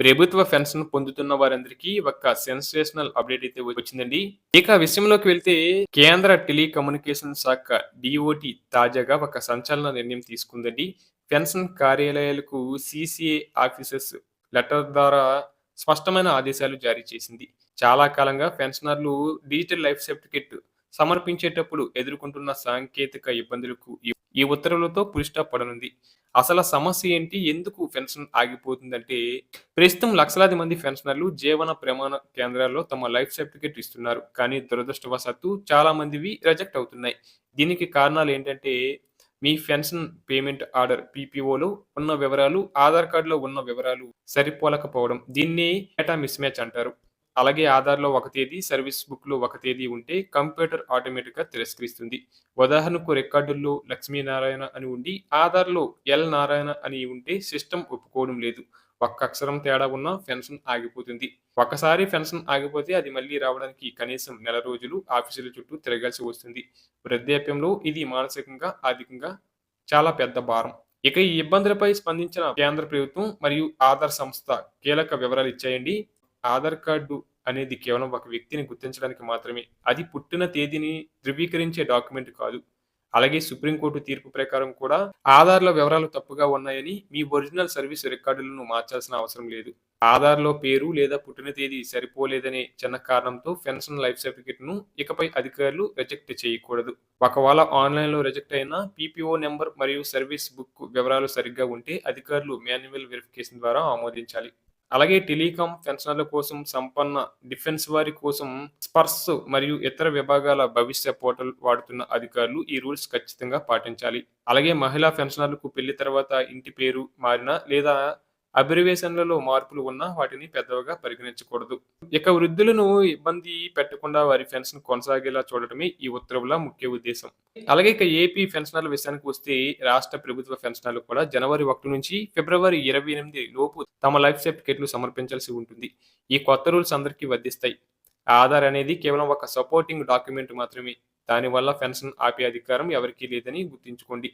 ప్రభుత్వ పెన్షన్ పొందుతున్న వారందరికీ ఒక సెన్సేషనల్ అప్డేట్ అయితే వచ్చిందండి. ఇక విషయంలోకి వెళ్తే కేంద్ర టెలికమ్యూనికేషన్ శాఖ డిఓటి తాజాగా ఒక సంచలన నిర్ణయం తీసుకుందండి. పెన్షన్ కార్యాలయాలకు సిసిఏ ఆఫీసెస్ లెటర్ ద్వారా స్పష్టమైన ఆదేశాలు జారీ చేసింది. చాలా కాలంగా పెన్షనర్లు డిజిటల్ లైఫ్ సర్టిఫికెట్ సమర్పించేటప్పుడు ఎదుర్కొంటున్న సాంకేతిక ఇబ్బందులకు ఈ- ఉత్తర్వులతో పులిస్టాప్ పడనుంది అసలు సమస్య ఏంటి? ఎందుకు పెన్షన్ ఆగిపోతుందంటే ప్రస్తుతం లక్షలాది మంది పెన్షనర్లు జీవన ప్రమాణ కేంద్రాల్లో తమ లైఫ్ సర్టిఫికేట్ ఇస్తున్నారు. కానీ దురదృష్టవశాత్తు చాలా మందివి రిజెక్ట్ అవుతున్నాయి. దీనికి కారణాలు ఏంటంటే మీ పెన్షన్ పేమెంట్ ఆర్డర్ పీపీఓలో ఉన్న వివరాలు ఆధార్ కార్డులో ఉన్న వివరాలు సరిపోలకపోవడం. దీన్ని డేటా మిస్ మ్యాచ్ అంటారు. అలాగే ఆధార్లో ఒక తేదీ సర్వీస్ బుక్లో ఒక తేదీ ఉంటే కంప్యూటర్ ఆటోమేటిక్గా తిరస్కరిస్తుంది. ఉదాహరణకు రికార్డుల్లో లక్ష్మీనారాయణ అని ఉండి ఆధార్లో ఎల్ నారాయణ అని ఉంటే సిస్టమ్ ఒప్పుకోవడం లేదు. ఒక్క అక్షరం తేడా ఉన్నా పెన్షన్ ఆగిపోతుంది. ఒకసారి పెన్షన్ ఆగిపోతే అది మళ్ళీ రావడానికి కనీసం నెల రోజులు ఆఫీసుల చుట్టూ తిరగాల్సి వస్తుంది. వృద్ధాప్యంలో ఇది మానసికంగా ఆర్థికంగా చాలా పెద్ద భారం. ఇక ఈ ఇబ్బందులపై స్పందించిన కేంద్ర ప్రభుత్వం మరియు ఆధార్ సంస్థ కీలక వివరాలు ఇచ్చాయండి. ఆధార్ కార్డు అనేది కేవలం ఒక వ్యక్తిని గుర్తించడానికి మాత్రమే. అది పుట్టిన తేదీని ధృవీకరించే డాక్యుమెంట్ కాదు. అలాగే సుప్రీంకోర్టు తీర్పు ప్రకారం కూడా ఆధార్లో వివరాలు తప్పుగా ఉన్నాయని మీ ఒరిజినల్ సర్వీస్ రికార్డులను మార్చాల్సిన అవసరం లేదు. ఆధార్లో పేరు లేదా పుట్టిన తేదీ సరిపోలేదనే చిన్న కారణంతో పెన్షన్ లైఫ్ సర్టిఫికేట్ను ఇకపై అధికారులు రిజెక్ట్ చేయకూడదు. ఒకవేళ ఆన్లైన్లో రిజెక్ట్ అయిన పీపీఓ నెంబర్ మరియు సర్వీస్ బుక్ వివరాలు సరిగ్గా ఉంటే అధికారులు మాన్యువల్ వెరిఫికేషన్ ద్వారా ఆమోదించాలి. అలాగే టెలికాం పెన్షనర్ల కోసం సంపన్న డిఫెన్స్ వారి కోసం స్పర్స్ మరియు ఇతర విభాగాల భవిష్య పోర్టల్ వాడుతున్న అధికారులు ఈ రూల్స్ ఖచ్చితంగా పాటించాలి. అలాగే మహిళా పెన్షనర్లకు పెళ్ళి తర్వాత ఇంటి పేరు మారిన లేదా అబ్రివేషన్లలో మార్పులు ఉన్నా వాటిని పెద్దవిగా పరిగణించకూడదు. ఇక వృద్ధులను ఇబ్బంది పెట్టకుండా వారి పెన్షన్ కొనసాగేలా చూడటమే ఈ ఉత్తర్వుల ముఖ్య ఉద్దేశం. అలాగే ఇక ఏపీ పెన్షనర్ల విషయానికి వస్తే రాష్ట్ర ప్రభుత్వ పెన్షనర్లు కూడా జనవరి ఒకటి నుంచి ఫిబ్రవరి ఇరవై ఎనిమిది లోపు తమ లైఫ్ సర్టిఫికెట్లు సమర్పించాల్సి ఉంటుంది. ఈ కొత్త రూల్స్ అందరికీ వర్ధిస్తాయి ఆధార్ అనేది కేవలం ఒక సపోర్టింగ్ డాక్యుమెంట్ మాత్రమే. దానివల్ల పెన్షన్ ఆపే అధికారం ఎవరికీ లేదని గుర్తుంచుకోండి.